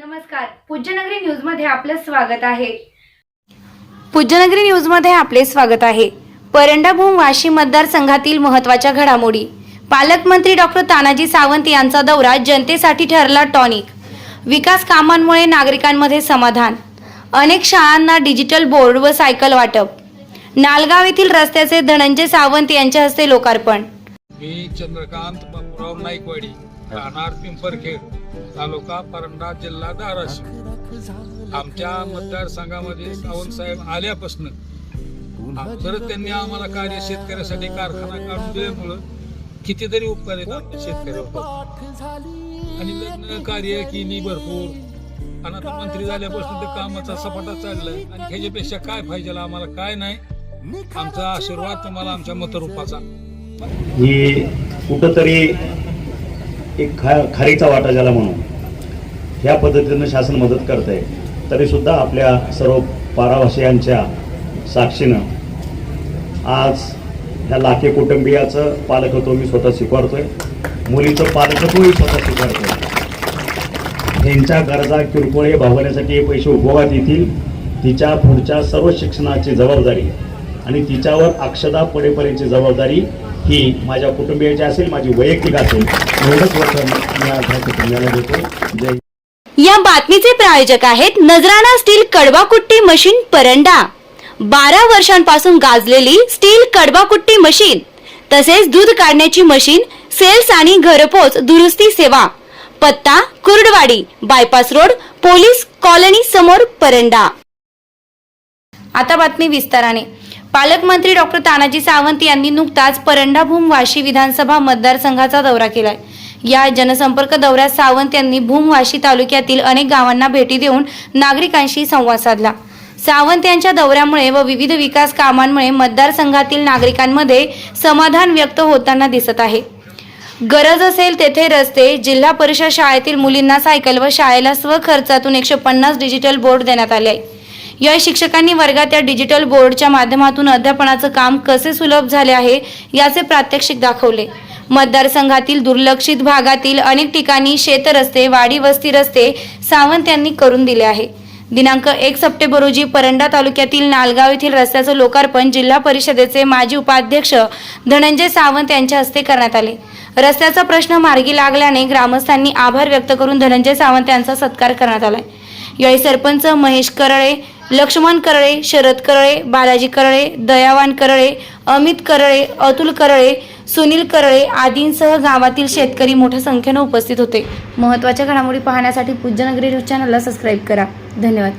नमस्कार. पूज्यनगरी न्यूजमध्ये आपलं स्वागत आहे. पूज्यनगरी न्यूजमध्ये आपले स्वागत आहे. परंडाभूम वाशी मतदारसंघातील महत्त्वाच्या घडामोडी. पालकमंत्री डॉक्टर तानाजी सावंत यांचा दौरा जनतेसाठी ठरला टॉनिक. विकास कामांमुळे नागरिकांमध्ये समाधान. अनेक शाळांना डिजिटल बोर्ड व सायकल वाटप. नालगाव येथील रस्त्याचे धनंजय सावंत यांच्या हस्ते लोकार्पण. मी चंद्रकांत बापूराव नाईकवाडी राहणार पिंपरखेड. तालुका परंडा जिल्हा धाराशिव आमच्या मतदारसंघामध्ये सावंत साहेब आल्यापासून परत त्यांनी आम्हाला कार्य शेतकऱ्यासाठी कारखाना काढून दिल्यामुळं कितीतरी उपकार आहेत शेतकऱ्यावर. आणि लग्न कार्य केली भरपूर. आणि आता मंत्री झाल्यापासून ते कामाचा सपाटा चाललाय. आणि ह्याच्यापेक्षा काय पाहिजे आम्हाला काय नाही? आमचा आशीर्वाद तुम्हाला आमच्या मतरूपाचा. ही कुठंतरी एक खा खारीचा वाटा ज्याला म्हणून ह्या पद्धतीनं शासन मदत करत आहे तरीसुद्धा आपल्या सर्व पारावासियांच्या साक्षीनं आज ह्या लाखे कुटुंबियाचं पालकत्व मी स्वतः स्वीकारतोय. मुलीचं पालकत्वही स्वतः स्वीकारतोय. त्यांच्या गरजा किरकोळ भागवण्यासाठी हे पैसे उपयोगात येतील. तिच्या पुढच्या सर्व शिक्षणाची जबाबदारी आणि तिच्यावर अक्षदा पडेपर्यंतची जबाबदारी ही माझ्या कुटुंबियाची असेल माझी वैयक्तिक असेल एवढंच वचन मी आज कुटुंबियाला देतो. जय या बातमीचे प्रायोजक आहेत नजराणा स्टील कडवाकुट्टी मशीन परंडा. बारा वर्षांपासून गाजलेली स्टील कडवाकुट्टी मशीन तसेच दूध काढण्याची मशीन सेल्स आणि घरपोच दुरुस्ती सेवा. पत्ता Kurduwadi bypass road police colony समोर परंडा. आता बातमी विस्ताराने. पालकमंत्री डॉक्टर तानाजी सावंत यांनी नुकताच परंडाभूम वाशी विधानसभा मतदारसंघाचा दौरा केलाय. या जनसंपर्क दौऱ्यात सावंत यांनी भूम वाशी तालुक्यातील अनेक गावांना भेटी देऊन नागरिकांशी संवाद साधला. सावंत यांच्या दौऱ्यामुळे व विविध विकास कामांमुळे मतदारसंघातील नागरिकांमध्ये समाधान व्यक्त होताना दिसत आहे. गरज असेल तेथे रस्ते जिल्हा परिषद शाळेतील मुलींना सायकल व शाळेला स्वखर्चातून एकशे पन्नास डिजिटल बोर्ड देण्यात आले आहे. या शिक्षकांनी वर्गात या डिजिटल बोर्डच्या माध्यमातून अध्यापनाचं काम कसे सुलभ झाले आहे याचे प्रात्यक्षिक दाखवले. मतदारसंघातील दुर्लक्षित भागातील अनेक ठिकाणी शेतरस्ते वाडी वस्ती रस्ते सावंत यांनी करून दिले आहे. दिनांक एक सप्टेंबर रोजी परंडा तालुक्यातील नालगाव येथील रस्त्याचं लोकार्पण जिल्हा परिषदेचे माजी उपाध्यक्ष धनंजय सावंत यांच्या हस्ते करण्यात आले. रस्त्याचा प्रश्न मार्गी लागल्याने ग्रामस्थांनी आभार व्यक्त करून धनंजय सावंत यांचा सत्कार करण्यात आलाय. यावेळी सरपंच महेश करळे लक्ष्मण करळे शरद करळे बालाजी करळे दयावान करळे अमित करळे अतुल करळे सुनील करळे आदींसह गावातील शेतकरी मोठ्या संख्येनं उपस्थित होते. महत्त्वाच्या घडामोडी पाहण्यासाठी पूज्यनगरी न्यूज चॅनलला सबस्क्राईब करा. धन्यवाद.